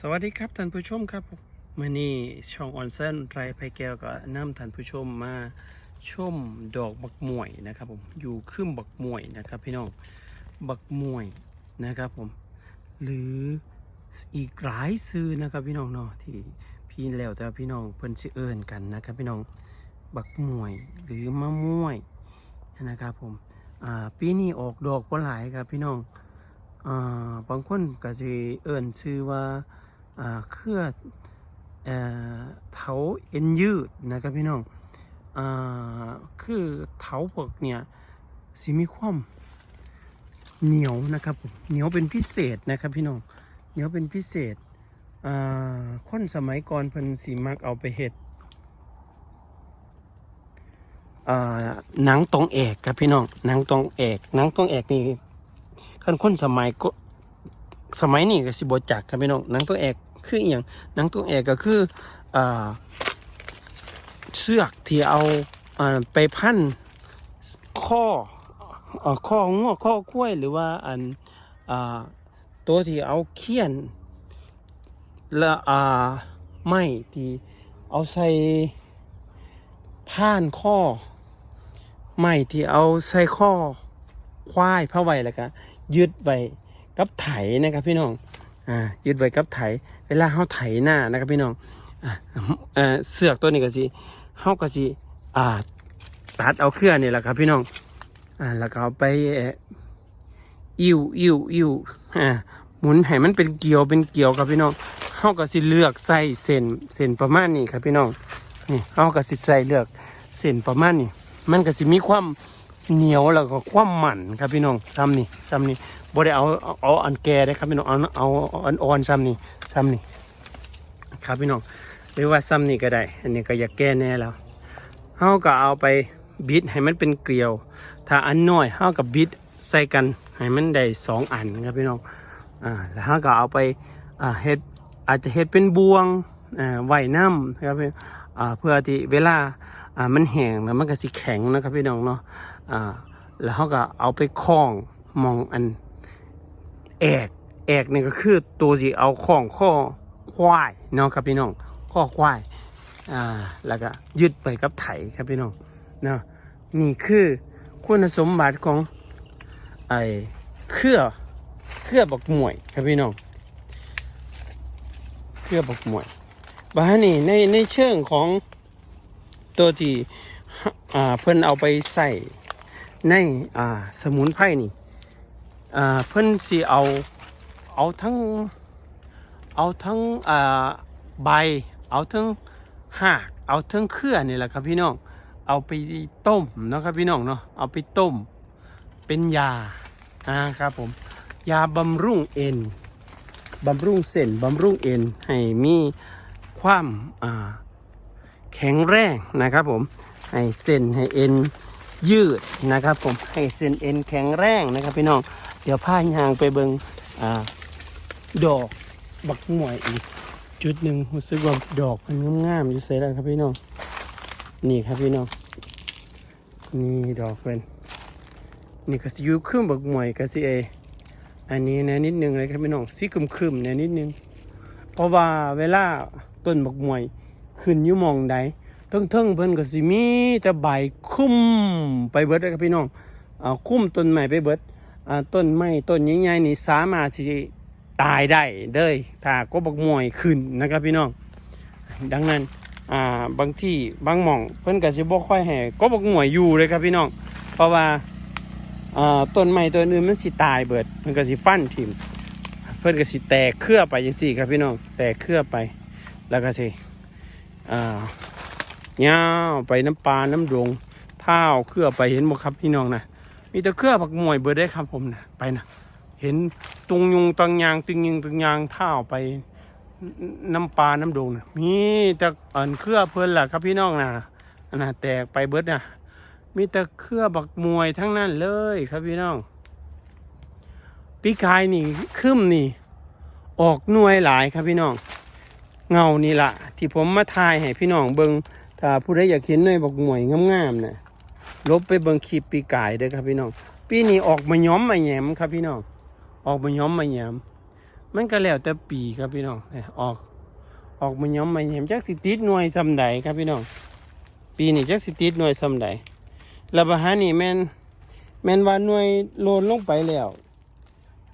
สวัสดีครับท่านผู้ชมครับมื่อนี้ช่องออนเซนไรไพแก้วก็นำท่านผู้ชมมาชมดอกบักม่วยนะครับผมอยู่ขึ้นบักม่วยนะครับพี่น้องบักม่วยนะครับผมหรืออีกหลายซื้อนะครับพี่น้องเนาะที่พี่แล้วแต่พี่น้องเพิ่นสิเอิ้นกันนะครับพี่น้องบักม่วยหรือมะม่วยนะครับผมปีนี้ออกดอกบ่หลายครับพี่น้องอบางคนก็จะเอิ่นชื่อว่า เครือเอ่อเถาเอ็นยืดนะครับพี่น้องอคือเถาพวกเนี่ยสิมีความเหนียวนะครับผมเหนียวเป็นพิเศษนะครับพี่น้องเหนียวเป็นพิเศษคนสมัยก่อนเพิ่นสีมักเอาไปเฮ็ดหนังตองแอกครับพี่น้องหนังตองแอกหนังตองแอกนี่คันคนสมัยก็สมัยนี้ก็สิบจักครับพี่น้องหนังตัวแอก คืออย่างหนังตัวแอกก็คือเสือกที่เอาไปพันข้อข้องัวข้อคุ้วยหรือว่าอันตัวที่เอาเขียนและอ่าไม้ที่เอาใส่ผ่านข้อไม้ที่เอาใส่ข้อควายผ้าไว้แล้วก็ยึดไว้กับไถนะครับพี่น้อง อ่ายึดไว้กับไถ เวลาเฮาไถหน้านะครับพี่น้องอ่าเสือกตัวนี้ก็สิเฮาก็สิอ่าตัดเอาเครือนี่แหละครับพี่น้องอ่าแล้วก็เอาไปอิ่วอิ่วอิ่วอ่าหมุนให้มันเป็นเกลียวเป็นเกลียวครับพี่น้องเฮาก็สิเลือกใส่เส้นเส้นประมาณนี้ครับพี่น้องนี่เฮาก็สิใส่เลือกเส้นประมาณนี้มันก็สิมีความเหนียวแล้วก็ความหมันครับพี่น้องซ้ำนี่ซ้ำนี่ บ่ได้เอาเอาอันแก่ได้ครับพี่น้องเอาเอาอันอ่อนซ้ำนี่ซ้ำนี่ครับพี่น้องหรือว่าซ้ำนี่ก็ได้ อันนี้ก็อยากแก้แน่แล้วเฮาก็เอาไปบิดให้มันเป็นเกลียว ถ้าอันน้อยเฮากับบิดใส่กันให้มันได้สองอันครับพี่น้องอ่าแล้วเฮาก็เอาไปอ่าเฮ็ดอาจจะเฮ็ดเป็นบวงอ่าไว้น้ำครับพี่อ่าเพื่อที่เวลาอ่ามันแห้งแล้วมันก็สิแข็งนะครับพี่น้องเนาะอ่าแล้วเขาก็เอาไปคล้องมองอัน แอกแอกนี่ก็คือตัวที่เอาคล้องข้อควายเนาะครับพี่น้องข้อควายอ่าแล้วก็ยึดไปกับไถครับพี่น้องเนาะนี่คือคุณสมบัติของไอ้เครือเครือบักหมวยครับพี่น้องเครือบักหมวยบ้านนี่ในในเชิงของตัวที่อ่าเพิ่นเอาไปใส่ในอ่าสมุนไพรนี่ อ่าเพิ่นสิเอาเอาทั้งเอาทั้งอ่าใบ เอาทั้งหากเอาทั้งเครือนี่แหละครับพี่น้องเอาไปต้มนะครับพี่น้องเนาะเอาไปต้มเป็นยาอ่าครับผมยาบำรุงเอ็นบำรุงเส้นบำรุงเอ็นให้มีความแข็งแรงนะครับผมให้เส้นให้เอ็นยืดนะครับผมให้เส้นเอ็นแข็งแรงนะครับพี่น้อง เดี๋ยวพายางไปเบิงอ่าดอกบักหมวยอีก จุดหนึ่งรู้สึกว่าดอกมันงามๆอยู่ใส่แล้วครับพี่น้องนี่ครับพี่น้องนี่ดอกเป็นนี่ก็สิยูขึ้นบักหมวยก็สิเออันนี้แนะนิดนึงเลยครับพี่น้องสีคึมๆแนะนิดนึงเพราะว่าเวลาต้นบักหมวยขึ้นอยู่มองใดเทิงๆเพิ่นก็สิมีแต่ใบคุ้มไปเบิดเลยครับพี่น้องอ่าคุ้มต้นไม้ไปเบิด ต้นไม้ต้นใหญ่ๆนี่สามารถที่ตายได้เด้ยถ้าก็บักมวยขึ้นนะครับพี่น้อง ดังนั้นอ่าบางที่บางหม่องเพิ่นก็สิบ่ค่อยให้ก็บักมวยอยู่เลยครับพี่น้อง เพราะว่าอ่าต้นไม้ต้นอื่นมันสิตายเบิดเพิ่นก็สิฟันทิ่มเพิ่นก็สิแตกเครือไปจังซี่ครับพี่น้องแตกเครือไปแล้วก็สิอ่าเงาวไปน้ำปลาน้ำดงเท้าเครือไปเห็นบ่ครับพี่น้องนะ มีแต่เครือผักหมวยเบิดได้ครับผมนะไปนะเห็นตุงยุงตังยางตึงยิงตึงยางเท้าไปน้ำปลาน้ำดงนะมีแต่อันเครือเพิ่นแหละครับพี่น้องนะนะแตกไปเบิดนะมีแต่เครือบักมวยทั้งนั้นเลยครับพี่น้องปีกายนี่คึมนี่ ออกหน่วยหลายครับพี่น้อง เงานี่ละที่ผมมาถ่ายให้พี่น้องเบิงถ้าผู้ใดอยากเห็นหน่วยบอกมวยงามๆนะ ลบไปเบิงคลิปปีกายเด้อครับพี่น้อง ปีนี้ออกมาย้อมมาแยมครับพี่น้อง ออกมาย้อมมาแยมมันก็แล้วแต่ปีครับพี่น้องออก ออกมาย้อมมาเห็มจักสิติดหน่วยซำใดครับพี่น้อง ปีนี้จักสิติดหน่วยซำใดแล้วบาหานี่แม่นแม่นว่าหน่วยโลนลงไปแล้ว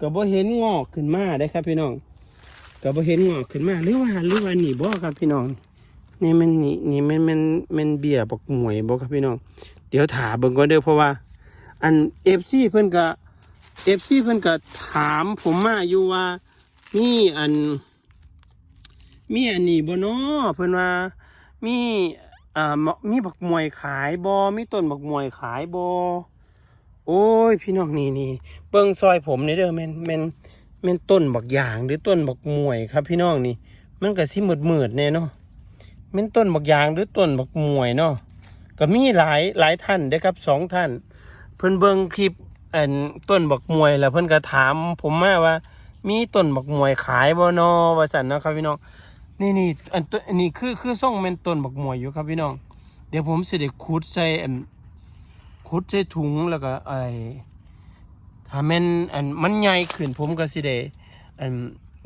ก็บ่เห็นงอกขึ้นมาได้ครับพี่น้องก็บ่เห็นงอกขึ้นมาหรือว่าหรือว่านี่บ่ครับพี่น้องนี่มันนี่นี่มันมันมันเบี้ยบักหมวยบ่ครับพี่น้อง ดี๋ยวถามเบิ่งก่อนเด้อเพราะว่า อัน FC เพิ่นก็ FC เพิ่นก็ถามผมมาอยู่ว่ามีอัน มีอันนี้บ่เนาะเพิ่นว่ามีอ่ามมีบักมวยขายบ่มีต้นบักมวยขายบ่โอ้ย พี่น้องนี่นี่เบิ่งซอยผมนี่เด้อแม่นแม่นแม่นต้นบักยางหรือต้นบักมวยครับ พี่น้องนี่ มันก็สิมืดๆแน่เนาะแม่นต้นบักยางหรือต้นบักมวยเนาะ ก็มีหลายหลายท่านเด้ครับสองท่าน เพิ่นเบิ่งคลิปอันต้นบักมวยแล้วเพิ่นก็ถาม ผมมาว่า มีต้นบักมวยขายบ่นาะว่าซั่นเนาะครับพี่น้องนี่นี่อันตัวอันนี้คือคือส่งเป็นต้นบักมวยอยู่ครับพี่น้อง เดี๋ยวผมสิได้ขุดใส่อันขุดใส่ถุงแล้วก็ไอ้ถ้าแม่นอันมันใหญ่ขึ้นผมก็สิได้อัน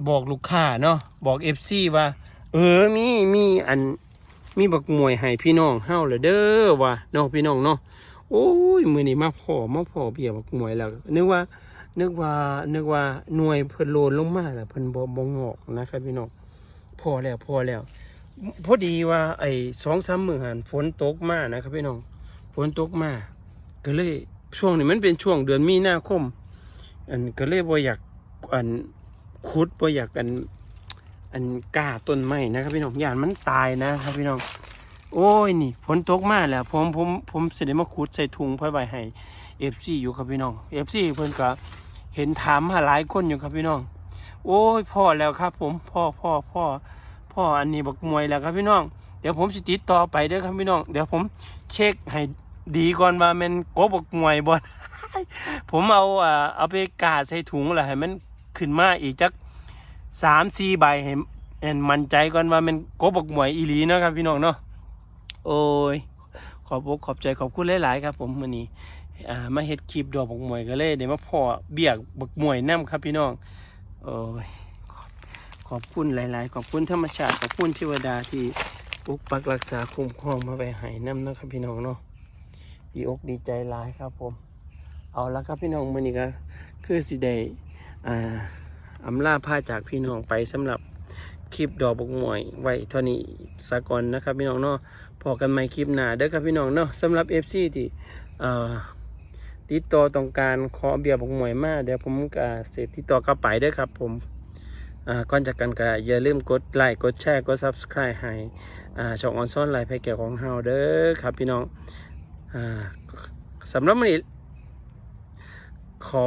บอกลูกค้าเนาะบอก FC ว่า เออมีมีอัน มีบักมวยให้พี่น้องเฮาเลยเด้อว่าเนาะพี่น้องเนาะโอ้ยมือนี้มาพอมาพอเบียบักมวยแล้วนึกว่า นึกว่านึกว่าหน่วยเพิ่นโลนลงมาแล้วเพิ่นบ่บ่งอกนะครับพี่น้องพอแล้วพอแล้ว พอดีว่า ไอ้สองสามมือหันฝนตกมานะครับพี่น้องฝนตกมาก็เลยช่วงนี้มันเป็นช่วงเดือนมีนาคม อันก็เลยบ่อยากอันขุดบ่อยากอัน อันกาต้นไม้นะครับพี่น้องย่านมันตายนะครับพี่น้องโอ้ยนี่ฝนตกมาแล้วผมผมผมเสด็จมาขุดใส่ถุงเพื่อไว้ให้เอฟซีอยู่ครับพี่น้องเอฟซีเพิ่นก็เห็นถามมาหลายคนอยู่ครับพี่น้อง โอ้ยพ่อแล้วครับ ผมพ่อพ่อพ่อพ่ออันนี้บักมวยแล้วครับพี่น้อง เดี๋ยวผมสิติดต่อไปเด้อครับพี่น้อง เดี๋ยวผมเช็คให้ดีก่อนว่ามันกบบักมวยบ่ผมเอาอ่าเอาไปกาใส่ถุงแล้วให้มันขึ้นมาอีกจัก สามสี่ใบให้เห็นมั่นใจก่อนว่ามันกบบักมวยอีหลีเนาะครับพี่น้องเนาะโอ้ยขอบอกขอบใจขอบคุณหลาย ๆ ครับ ผมวันนี้อ่ามาเฮ็ดคลิปดอกบักมวยก็เลยเดี๋ยวมาพ่อเบียกบักมวยนํครับพี่น้องโอ้ยขอบขอบคุณหลาย ๆ ขอบคุณธรรมชาติขอบคุณเทวดาที่ปกปักรักษาคุ้มครองมาไปหายน้ำนะครับพี่น้องเนาะดีอกดีใจหลายครับผม เอาละครับพี่น้องมื้อนี้ก็คือสิได้อ่า อำลาผ้าจากพี่น้องไปสำหรับคลิปดอกบกหมวยไว้เท่านี้สากอนนะครับ พี่น้องเนาะพอกันใหม่คลิปหน้าเด้อครับพี่น้องเนาะสำหรับ FC ที่ติดต่อต้องการขอเบียร์บกหมวยมาเดี๋ยวผมก็เสร็จติดต่อกลับไปเด้อครับผมก่อนจากกันก็อย่าลืมกดไลค์กดแชร์กด Subscribe ให้ช่องออนซ้อนไลฟ์ไพแก่ของเฮาเด้อครับพี่น้องอสำหรับวันนี้ขอ